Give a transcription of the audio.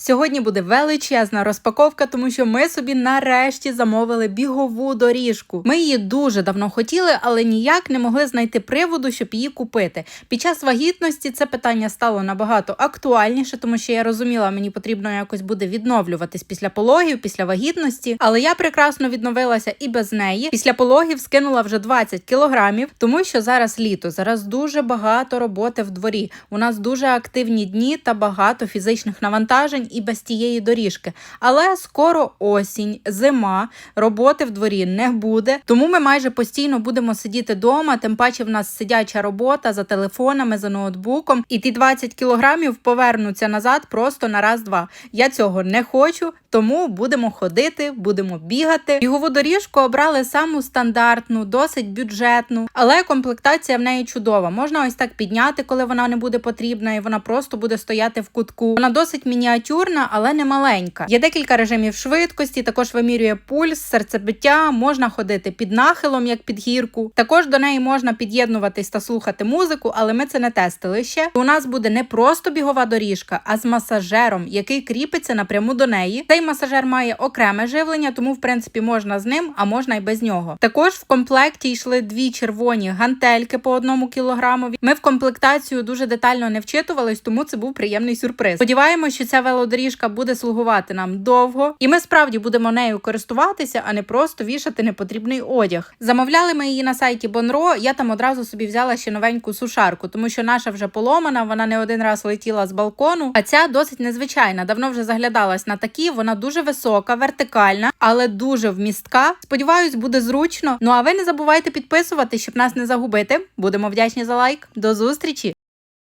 Сьогодні буде величезна розпаковка, тому що ми собі нарешті замовили бігову доріжку. Ми її дуже давно хотіли, але ніяк не могли знайти приводу, щоб її купити. Під час вагітності це питання стало набагато актуальніше, тому що я розуміла, мені потрібно якось буде відновлюватись після пологів, після вагітності. Але я прекрасно відновилася і без неї. Після пологів скинула вже 20 кілограмів, тому що зараз літо, зараз дуже багато роботи в дворі. У нас дуже активні дні та багато фізичних навантажень і без тієї доріжки. Але скоро осінь, зима, роботи в дворі не буде. Тому ми майже постійно будемо сидіти вдома. Тим паче в нас сидяча робота за телефонами, за ноутбуком, і ті 20 кілограмів повернуться назад просто на раз-два. Я цього не хочу, тому будемо ходити, будемо бігати. Бігову доріжку обрали саму стандартну, досить бюджетну, але комплектація в неї чудова. Можна ось так підняти, коли вона не буде потрібна, і вона просто буде стояти в кутку. Вона досить мініатюрна, але не маленька. Є декілька режимів швидкості, також вимірює пульс, серцебиття, можна ходити під нахилом, як під гірку. Також до неї можна під'єднуватись та слухати музику, але ми це не тестили ще. У нас буде не просто бігова доріжка, а з масажером, який кріпиться напряму до неї. Цей масажер має окреме живлення, тому в принципі можна з ним, а можна й без нього. Також в комплекті йшли дві червоні гантельки по одному кілограмові. Ми в комплектацію дуже детально не вчитувались, тому це був приємний сюрприз. Сподіваємося, що ця велодоріжка буде слугувати нам довго, і ми справді будемо нею користуватися, а не просто вішати непотрібний одяг. Замовляли ми її на сайті Бонро. Я там одразу собі взяла ще новеньку сушарку, тому що наша вже поломана, вона не один раз летіла з балкону. А ця досить незвичайна. Давно вже заглядалась на такі. Вона дуже висока, вертикальна, але дуже вмістка. Сподіваюсь, буде зручно. Ну а ви не забувайте підписувати, щоб нас не загубити. Будемо вдячні за лайк. До зустрічі!